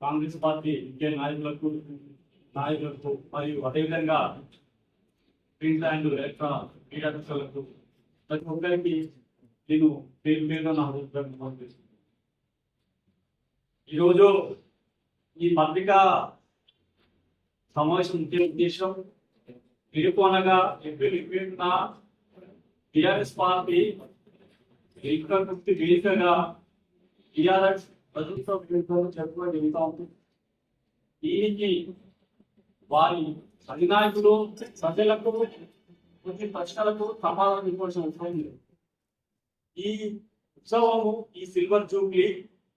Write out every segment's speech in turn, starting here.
Congress party ముఖ్య నాయకులకు నాయకులకు మరియు అదేవిధంగా ప్రింట్ అండ్ ఎలక్ట్రా క్రీడాకారులకు ప్రతి ఒక్కరికి నేను పేరు మీద నా అభిప్రాయం ఈరోజు ఈ పత్రిక సమావేశం ముఖ్య ఉద్దేశం నిరూపణగా ఏప్రిల్ ఇరవై టిఆర్ఎస్ పార్టీ ఏకృతి వేదికగా టిఆర్ఎస్ ప్రభుత్వ విడుదల జరుపుకోవడం ఉంటుంది దీనికి వారి అధినాయకులు ప్రజలకు కొన్ని ప్రశ్నలకు సమాధానం ఇవ్వాల్సిన అవసరం లేదు. ఈ ఉత్సవము ఈ సిల్వర్ జూబ్లీ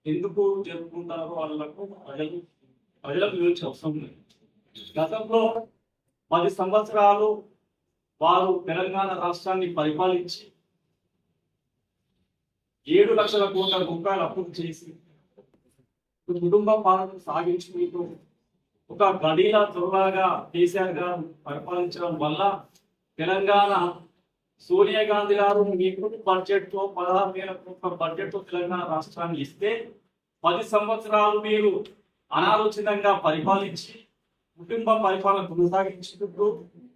ఎందుకు జరుపుకుంటారో వాళ్ళకు ప్రజలు ప్రజలకు వివరించే అవసరం లేదు. గతంలో పది సంవత్సరాలు వారు తెలంగాణ రాష్ట్రాన్ని పరిపాలించి ఏడు లక్షల కోట్ల రూపాయలు అప్పులు చేసి కుటుంబ పాలన సాగించుకుంటూ ఒక గడిల త్వరగా కేసీఆర్ గారు పరిపాలించడం వల్ల తెలంగాణ సోనియా గాంధీ గారు మీకు బడ్జెట్తో పదహారు వేల కోట్ల బడ్జెట్తో తెలంగాణ రాష్ట్రాన్ని ఇస్తే పది సంవత్సరాలు మీరు అనాలోచితంగా పరిపాలించి కుటుంబ పరిపాలన కొనసాగించుకుంటూ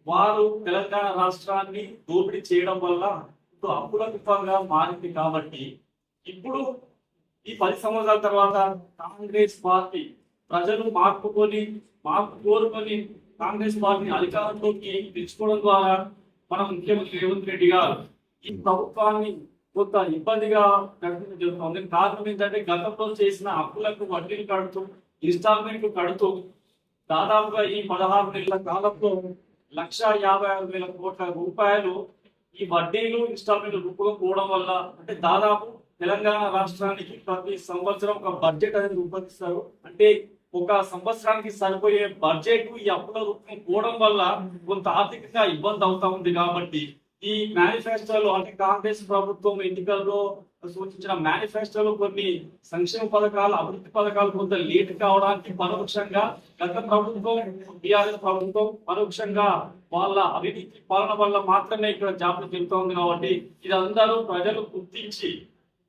వారు తెలంగాణ రాష్ట్రాన్ని దోపిడీ చేయడం వల్ల ఇప్పుడు అప్పుల కుప్పంగా మారింది కాబట్టి ఇప్పుడు ఈ పది సంవత్సరాల తర్వాత కాంగ్రెస్ పార్టీ ప్రజలు మార్పుకొని మార్పు కోరుకొని కాంగ్రెస్ పార్టీని అధికారంలోకి తెచ్చుకోవడం ద్వారా మన ముఖ్యమంత్రి రేవంత్ రెడ్డి గారు ఈ ప్రభుత్వాన్ని కొంత ఇబ్బందిగా నడిపించడం జరుగుతుంది. కారణం ఏంటంటే గతంలో చేసిన అప్పులకు వడ్డీలు కడుతూ ఇన్స్టాల్మెంట్ కడుతూ దాదాపుగా ఈ పదహారు నెలల కాలంలో లక్ష యాభై ఆరు వేల కోట్ల రూపాయలు ఈ వడ్డీలు ఇన్స్టాల్మెంట్ రూపంలో పోవడం వల్ల అంటే దాదాపు తెలంగాణ రాష్ట్రానికి ప్రతి సంవత్సరం ఒక బడ్జెట్ అనేది రూపొందిస్తారు. అంటే ఒక సంవత్సరానికి సరిపోయే బడ్జెట్ ఈ అప్పుల రూపం పోవడం వల్ల కొంత ఆర్థికంగా ఇబ్బంది అవుతా ఉంది కాబట్టి ఈ మేనిఫెస్టోలో అంటే కాంగ్రెస్ ప్రభుత్వం ఎన్నికల్లో సూచించిన మేనిఫెస్టోలో కొన్ని సంక్షేమ పథకాలు అభివృద్ధి పథకాలు కొంత లేట్ కావడానికి పరోక్షంగా గత ప్రభుత్వం బీఆర్ఎస్ ప్రభుత్వం పరోక్షంగా వాళ్ళ అవినీతి పాలన వల్ల మాత్రమే ఇక్కడ జాబులు జరుగుతోంది కాబట్టి ఇది అందరూ ప్రజలు గుర్తించి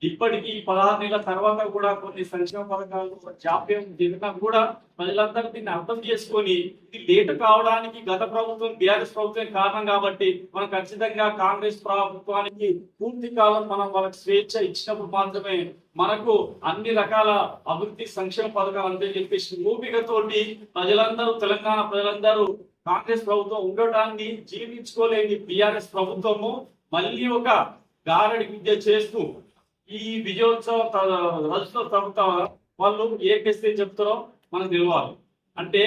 ఇప్పటికీ పదహారు నెలల తర్వాత కూడా కొన్ని సంక్షేమ పథకాలు జాప్యం జరిగినా కూడా ప్రజలందరూ దీన్ని అర్థం చేసుకొని ఇది లేట్ కావడానికి గత ప్రభుత్వం బీఆర్ఎస్ ప్రభుత్వం కారణం కాబట్టి మనం ఖచ్చితంగా కాంగ్రెస్ ప్రభుత్వానికి పూర్తి కాలం మనం వాళ్ళకి స్వేచ్ఛ ఇచ్చినప్పుడు మాత్రమే మనకు అన్ని రకాల అభివృద్ధి సంక్షేమ పథకాలు అంతే చెప్పేసి ఓపికతోటి ప్రజలందరూ తెలంగాణ ప్రజలందరూ కాంగ్రెస్ ప్రభుత్వం ఉండటాన్ని జీర్ణించుకోలేని బీఆర్ఎస్ ప్రభుత్వము మళ్ళీ ఒక గారడి విద్య చేస్తూ ఈ విజయోత్సవ రజతో ప్రభుత్వం వాళ్ళు ఏ చేస్తే చెప్తారో మనకు తెలియాలి అంటే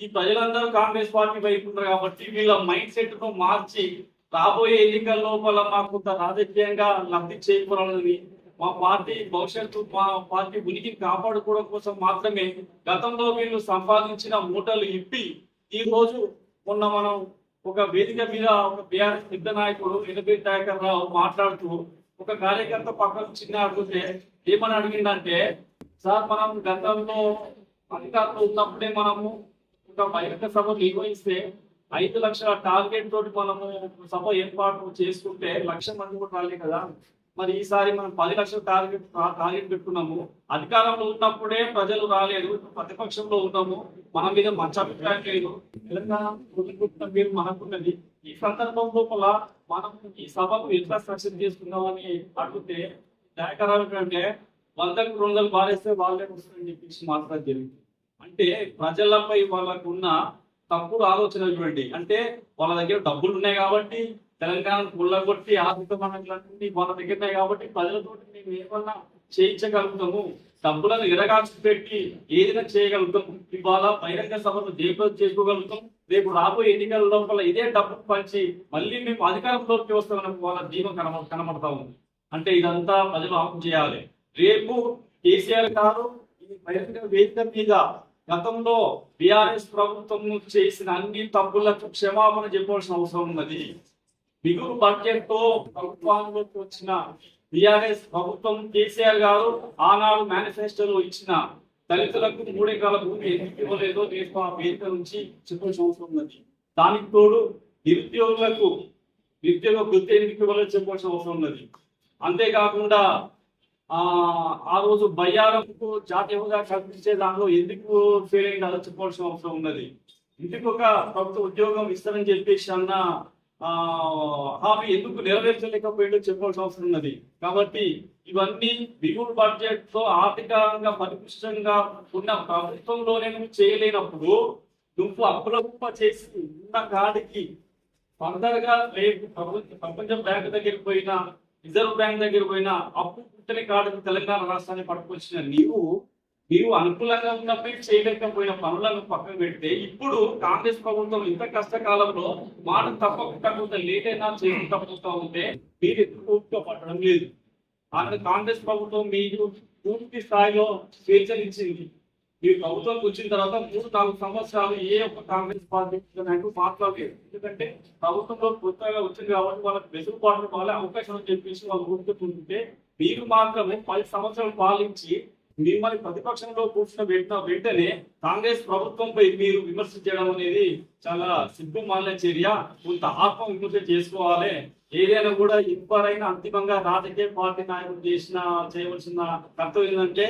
ఈ ప్రజలందరూ కాంగ్రెస్ పార్టీ వైపు ఉన్నారు కాబట్టి వీళ్ళ మైండ్ సెట్ను మార్చి రాబోయే ఎన్నికల లోపల మాకు కొంత రాజకీయంగా లబ్ధి చేకూరాలని మా పార్టీ భవిష్యత్తు మా పార్టీ ఉనికిని కాపాడుకోవడం కోసం మాత్రమే గతంలో వీళ్ళు సంపాదించిన మూటలు ఇప్పి ఈ రోజు మొన్న మనం ఒక వేదిక మీద ఒక బీఆర్ఎస్ పెద్ద నాయకుడు ఎనభై దయాకర్ రావు మాట్లాడుతూ ఒక కార్యకర్త పక్కన చిన్న అడిగితే ఏమని అడిగిందంటే సార్ మనం గతంలో అధికారంలో ఉన్నప్పుడే మనము ఒక బహిరంగ సభ నిర్వహిస్తే ఐదు లక్షల టార్గెట్ తోటి మనము సభ ఏర్పాటు చేసుకుంటే లక్ష మంది కూడా రాలే కదా. మరి ఈసారి మనం పది లక్షల టార్గెట్ టార్గెట్ పెట్టుకున్నాము. అధికారంలో ఉన్నప్పుడే ప్రజలు రాలేదు. ప్రతిపక్షంలో ఉన్నాము. మన మీద మంచి అభిప్రాయం లేదు. తెలంగాణ వదులుకుంటున్న మీరు మనకున్నది ఈ సందర్భం లోపల మనం ఈ సభకు ఎట్లా సక్సెస్ చేసుకుందామని అడిగితే నాయకరాలు అంటే వందకు రెండు వందలు బారేస్తే వాళ్ళే వస్తుందని చెప్పేసి మాట్లాడడం జరిగింది. అంటే ప్రజలపై వాళ్ళకు ఉన్న తప్పుడు ఆలోచన చూడండి. అంటే వాళ్ళ దగ్గర డబ్బులు ఉన్నాయి కాబట్టి తెలంగాణ కొట్టి ఆర్థిక వనరులన్నీ వాళ్ళ దగ్గర కాబట్టి ప్రజలతో మేము ఏమన్నా చేయించగలుగుతాము? డబ్బులను ఎరగాల్సి పెట్టి ఏదైనా చేయగలుగుతాం ఇవాళ బహిరంగ సభను జయప్రదం చేసుకోగలుగుతాం. రేపు రాబోయే ఎన్నికల లోపల ఇదే డబ్బు పంచి మళ్ళీ మేము అధికారంలోకి వస్తామని వాళ్ళ దీపం కనబ కనబడతా ఉంది. అంటే ఇదంతా ప్రజలు ఆపు చేయాలి. రేపు కేసీఆర్ గారు ఈ బహిరంగ వేదిక మీద గతంలో బీఆర్ఎస్ ప్రభుత్వం చేసిన అన్ని తప్పులకు క్షమాపణ చెప్పవలసిన అవసరం ఉన్నది. బిగురు బడ్జెట్తో ప్రభుత్వంలోకి వచ్చిన బిఆర్ఎస్ ప్రభుత్వం కేసీఆర్ గారు ఆనాడు మేనిఫెస్టోలో ఇచ్చిన దళితులకు మూడెకరాల భూమి ఎందుకు ఇవ్వలేదో రేపు ఆ వేదిక నుంచి చెప్పాల్సిన అవసరం ఉన్నది. దానికి తోడు నిరుద్యోగులకు నిరుద్యోగ వృత్తి ఎందుకు ఇవ్వలేదు చెప్పాల్సిన అవసరం ఉన్నది. అంతేకాకుండా ఆ ఆ రోజు బయ్యారంకు జాతీయ హోదా కల్పించే దానిలో ఎందుకు ఫెయిల్ అయింది చెప్పాల్సిన అవసరం ఉన్నది. ఇంటికొక ఒక ప్రభుత్వ ఉద్యోగం ఇస్తారని చెప్పేసి అన్న హామీ ఎందుకు నెరవేర్చలేకపోయిందో చెప్పాల్సిన అవసరం ఉన్నది. కాబట్టి ఇవన్నీ బిగుడు బడ్జెట్తో ఆర్థికంగా పరిపుష్టంగా ఉన్న ప్రభుత్వంలోనే నువ్వు చేయలేనప్పుడు నువ్వు అప్పులప్ప చేసి ఉన్న కాడికి ఫర్దర్గా రేపు ప్రపంచ ప్రపంచ బ్యాంక్ దగ్గరికి పోయినా రిజర్వ్ బ్యాంక్ దగ్గరికి పోయినా అప్పు పుట్టని కాడికి తెలంగాణ రాష్ట్రాన్ని పట్టుకొచ్చిన నీవు నీవు అనుకూలంగా ఉన్నప్పుడు చేయలేకపోయిన పనులను పక్కన పెడితే ఇప్పుడు కాంగ్రెస్ ప్రభుత్వం ఇంత కష్టకాలంలో మాట తప్పకుండా కొంత లేట్ అయినా చేయకుండా పోతా ఉంటే మీరు ఎందుకు పట్టడం లేదు? అక్కడ కాంగ్రెస్ ప్రభుత్వం మీరు పూర్తి స్థాయిలో స్వేచ్ఛనిచ్చింది మీ ప్రభుత్వం వచ్చిన తర్వాత మూడు నాలుగు సంవత్సరాలు ఏ ఒక్క కాంగ్రెస్ పార్టీ నాయకుడు మాట్లాడలేదు. ఎందుకంటే ప్రభుత్వంలో కొత్తగా వచ్చింది కాబట్టి వాళ్ళకి వెసులుబాటు వాళ్ళ అవకాశం అని చెప్పేసి వాళ్ళు గుర్తుంటే మీరు మాత్రమే పది సంవత్సరాలు పాలించి మిమ్మల్ని ప్రతిపక్షంలో కూర్చున్న పెట్టిన వెంటనే కాంగ్రెస్ ప్రభుత్వంపై మీరు విమర్శించడం అనేది చాలా సిగ్గు మాలిన చర్య. కొంత ఆత్మ విమర్శ చేసుకోవాలి. ఏదైనా కూడా ఎవరైనా అంతిమంగా రాజకీయ పార్టీ నాయకులు చేసిన చేయవలసిన కర్తవ్యం ఏంటంటే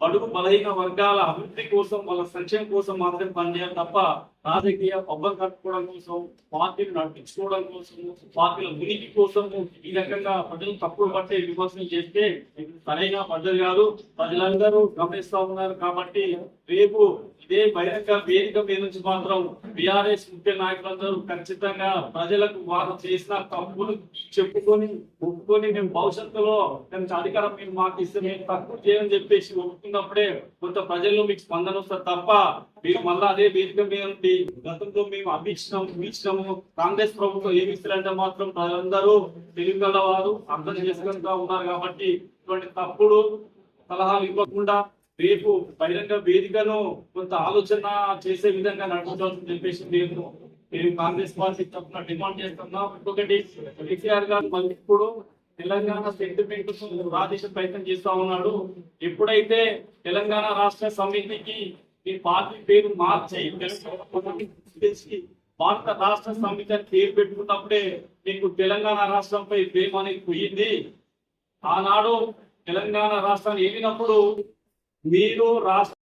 బడుగు బలహీన వర్గాల అభివృద్ధి కోసం వాళ్ళ సంక్షేమం కోసం మాత్రమే పనిచేయాలి తప్ప రాజకీయ పబ్బం కట్టుకోవడం కోసం పార్టీని నడిపించుకోవడం కోసం పార్టీల ఉనికి కోసం ఈ రకంగా ప్రజలు తప్పుడు పట్టే విమర్శలు చేస్తే సరైన పద్ధతి కాదు. ప్రజలందరూ గమనిస్తా ఉన్నారు కాబట్టి రేపు ఇదే బహిరంగ వేదిక మీద నుంచి మాత్రం బీఆర్ఎస్ ముఖ్య నాయకులందరూ ఖచ్చితంగా ప్రజలకు వారు చేసిన తప్పులు చెప్పుకొని ఒప్పుకొని మేము భవిష్యత్తులో మేము అధికారం మీరు మాకు ఇస్తే మేము తక్కువ చేయని చెప్పేసి ఒప్పుకున్నప్పుడే కొంత ప్రజల్లో మీకు స్పందన వస్తారు తప్ప మీరు మళ్ళీ అదే వేదిక మీద ఉండి గతంలో మేము అభిచ్చినాం ఇచ్చినాము కాంగ్రెస్ ప్రభుత్వం ఏమి ఇస్తారంటే మాత్రం ప్రజలందరూ తెలివిగల వారు అర్థం చేసుకుంటా ఉన్నారు కాబట్టి ఇటువంటి తప్పుడు సలహాలు ఇవ్వకుండా రేపు బహిరంగ వేదికను కొంత ఆలోచన చేసే విధంగా నడుపుతామని చెప్పేసి మేము మేము కాంగ్రెస్ పార్టీ తరఫున డిమాండ్ చేస్తున్నాం. ఇంకొకటి కేసీఆర్ గారు మళ్ళీ ఇప్పుడు తెలంగాణ సెంటిమెంట్ రాజేశ ప్రయత్నం చేస్తా ఉన్నాడు. ఎప్పుడైతే తెలంగాణ రాష్ట్ర సమితికి మీ పార్టీ పేరు మార్చి. తెలంగాణ భారత రాష్ట్ర సమితి పేరు పెట్టుకున్నప్పుడే మీకు తెలంగాణ రాష్ట్రంపై ప్రేమ అనేది పోయింది. ఆనాడు తెలంగాణ రాష్ట్రాన్ని ఏలినప్పుడు మీరు రాష్ట్ర